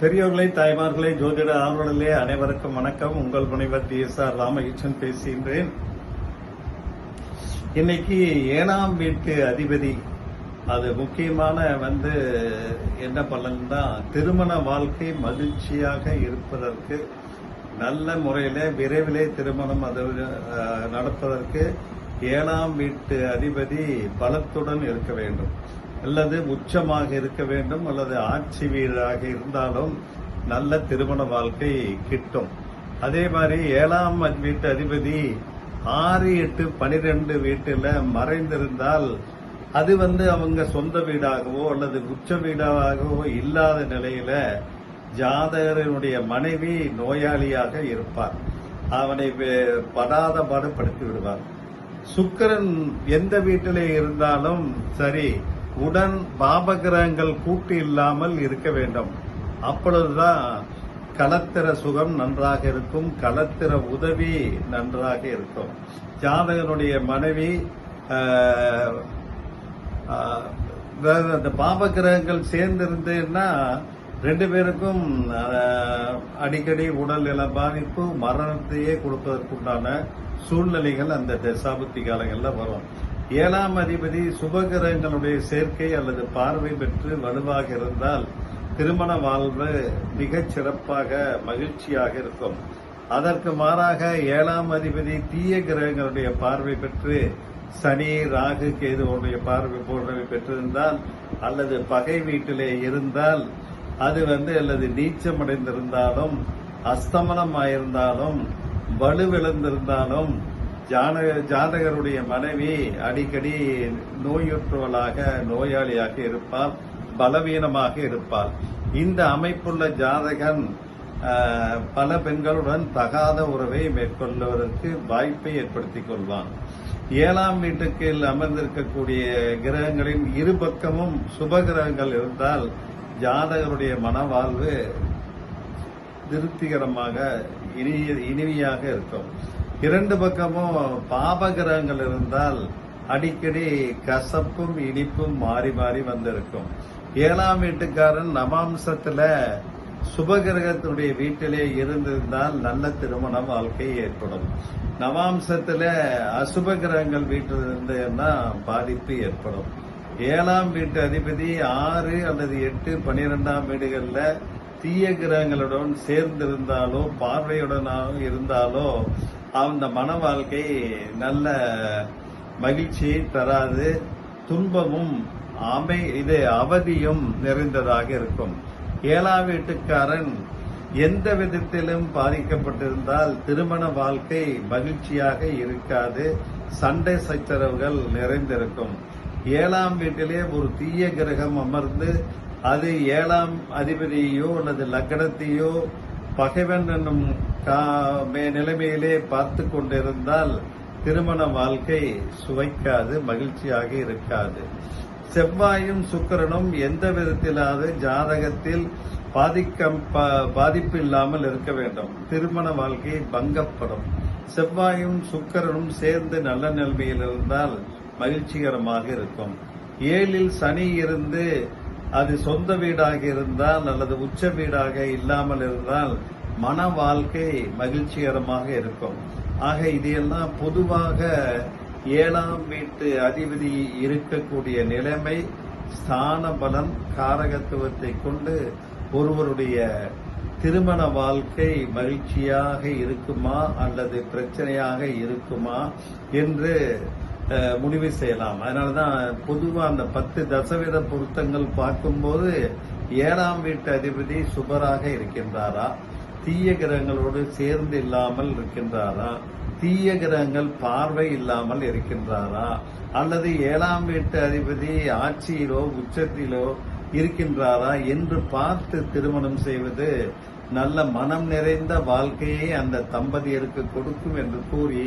பெரியோர்களே தாய்மார்களே ஜோதிட ஆர்வலர்களே அனைவருக்கும் வணக்கம். உங்கள் முனைவர் டி. எஸ். ஆர். ராமகிருஷ்ணன் பேசுகின்றேன். இன்னைக்கு ஏழாம் வீட்டு அதிபதி அது முக்கியமான வந்து என்ன பலன்னா திருமண வாழ்க்கை மகிழ்ச்சியாக இருப்பதற்கு நல்ல முறையில விரைவிலே திருமணம் அது நடப்பதற்கு ஏழாம் வீட்டு அதிபதி பலத்துடன் இருக்க வேண்டும். அல்லது உச்சமாக இருக்க வேண்டும் அல்லது ஆட்சி வீராக இருந்தாலும் நல்ல திருமண வாழ்க்கை கிட்டும். அதே மாதிரி ஏழாம் வீட்டு அதிபதி ஆறு எட்டு பனிரெண்டு வீட்டில் மறைந்திருந்தால் அது வந்து அவங்க சொந்த வீடாகவோ அல்லது உச்ச வீடாகவோ இல்லாத நிலையில ஜாதகரனுடைய மனைவி நோயாளியாக இருப்பார். அவனை வே- படாத பாடுபடுத்தி விடுவார். சுக்கிரன் எந்த வீட்டிலே இருந்தாலும் சரி உடன் பாபகிரகங்கள் கூட்டு இல்லாமல் இருக்க வேண்டும். அப்பொழுதுதான் களத்திர சுகம் நன்றாக இருக்கும் களத்திர உதவி நன்றாக இருக்கும். ஜாதகனுடைய மனைவி ஆஹ், ஆஹ், வேற அந்த பாபகிரகங்கள் சேர்ந்திருந்தேன்னா ரெண்டு பேருக்கும் அடிக்கடி உடல் நல பாதிப்பு மரணத்தையே கொடுப்பதற்குண்டான சூழ்நிலைகள் அந்த தசாபுத்தி காலங்களில் வரும். ஏழாம் அதிபதி சுபகிரகங்களுடைய சேர்க்கை அல்லது பார்வை பெற்று வலுவாக இருந்தால் திருமண வாழ்வு மிகச் சிறப்பாக மகிழ்ச்சியாக இருக்கும். அதற்கு மாறாக ஏழாம் அதிபதி தீய கிரகங்களுடைய பார்வை பெற்று சனி ராகு கேதுவுடைய பார்வை போன்றவை பெற்றிருந்தால் அல்லது பகை வீட்டிலே இருந்தால் அது வந்து அல்லது நீச்சமடைந்திருந்தாலும் அஸ்தமனமாயிருந்தாலும் வலுவிழந்திருந்தாலும் ஜானக ஜாதகருடைய மனைவி அடிக்கடி நோயுற்றவளாக நோயாளியாக இருப்பாள் பலவீனமாக இருப்பாள். இந்த அமைப்புள்ள ஜாதகன் பல பெண்களுடன் தகாத உறவை மேற்கொள்வதற்கு வாய்ப்பை ஏற்படுத்திக் கொள்வான். ஏழாம் வீட்டுக்கு அமர்ந்திருக்கக்கூடிய கிரகங்களின் இருபக்கமும் சுப கிரகங்கள் இருந்தால் ஜாதகருடைய மனவாழ்வு திருப்திகரமாக இனிய இனிமையாக இருக்கும். இரண்டு பக்கமும் பாபகிரகங்கள் இருந்தால் அடிக்கடி கசப்பும் இனிப்பும் மாறி மாறி வந்திருக்கும். ஏழாம் வீட்டுக்காரன் நவாம்சத்துல சுபகிரகத்தினுடைய வீட்டிலே இருந்திருந்தால் நல்ல திருமண வாழ்க்கை ஏற்படும். நவாம்சத்துல அசுப கிரகங்கள் வீட்டில் இருந்ததுன்னா பாதிப்பு ஏற்படும். ஏழாம் வீட்டு அதிபதி ஆறு அல்லது எட்டு பனிரெண்டாம் வீடுகள்ல தீய கிரகங்களுடன் சேர்ந்திருந்தாலோ பார்வையுடனாக இருந்தாலோ அந்த மன வாழ்க்கை நல்ல மகிழ்ச்சியை தராது துன்பமும் அமை இது அவதியும் நிறைந்ததாக இருக்கும். ஏழாம் வீட்டுக்காரன் எந்த விதத்திலும் பாதிக்கப்பட்டிருந்தால் திருமண வாழ்க்கை மகிழ்ச்சியாக இருக்காது சண்டை சச்சரவுகள் நிறைந்திருக்கும். ஏழாம் வீட்டிலே ஒரு தீய கிரகம் அமர்ந்து அது ஏழாம் அதிபதியோ அல்லது லக்கணத்தையோ பகைவன் என்னும் கா- மே- நிலைமையிலே பார்த்து கொண்டிருந்தால் திருமண வாழ்க்கை சுவைக்காது மகிழ்ச்சியாக இருக்காது. செவ்வாயும் சுக்கரனும் எந்த விதத்திலாவது ஜாதகத்தில் பாதிக்கம் பாதிப்பு இல்லாமல் இருக்க வேண்டும். திருமண வாழ்க்கை பங்கப்படும். செவ்வாயும் சுக்கரனும் சேர்ந்து நல்ல நிலைமையில் இருந்தால் மகிழ்ச்சிகரமாக இருக்கும். ஏழில் சனி இருந்து அது சொந்த வீடாக இருந்தால் அல்லது உச்ச வீடாக இல்லாமல் இருந்தால் மன வாழ்க்கை மகிழ்ச்சிகரமாக இருக்கும். ஆக இதையெல்லாம் பொதுவாக ஏழாம் வீட்டு அதிபதி இருக்கக்கூடிய நிலைமை ஸ்தான பலம் காரகத்துவத்தை கொண்டு ஒருவருடைய திருமண வாழ்க்கை மகிழ்ச்சியாக இருக்குமா அல்லது பிரச்சனையாக இருக்குமா என்று முடிவு செய்யலாம். அதனாலதான் பொதுவாக அந்த பத்து தசவீத பொருத்தங்கள் பார்க்கும்போது ஏழாம் வீட்டு அதிபதி சுபராக இருக்கின்றாரா? தீய கிரகங்களோடு சேர்ந்து இல்லாமல் இருக்கின்றாரா? தீய கிரகங்கள் பார்வை இல்லாமல் இருக்கின்றாரா? அல்லது ஏழாம் வீட்டு அதிபதி ஆட்சியிலோ உச்சத்திலோ இருக்கின்றாரா என்று பார்த்து திருமணம் செய்வது நல்ல மனம் நிறைந்த வாழ்க்கையை அந்த தம்பதியருக்கு கொடுக்கும் என்று கூறி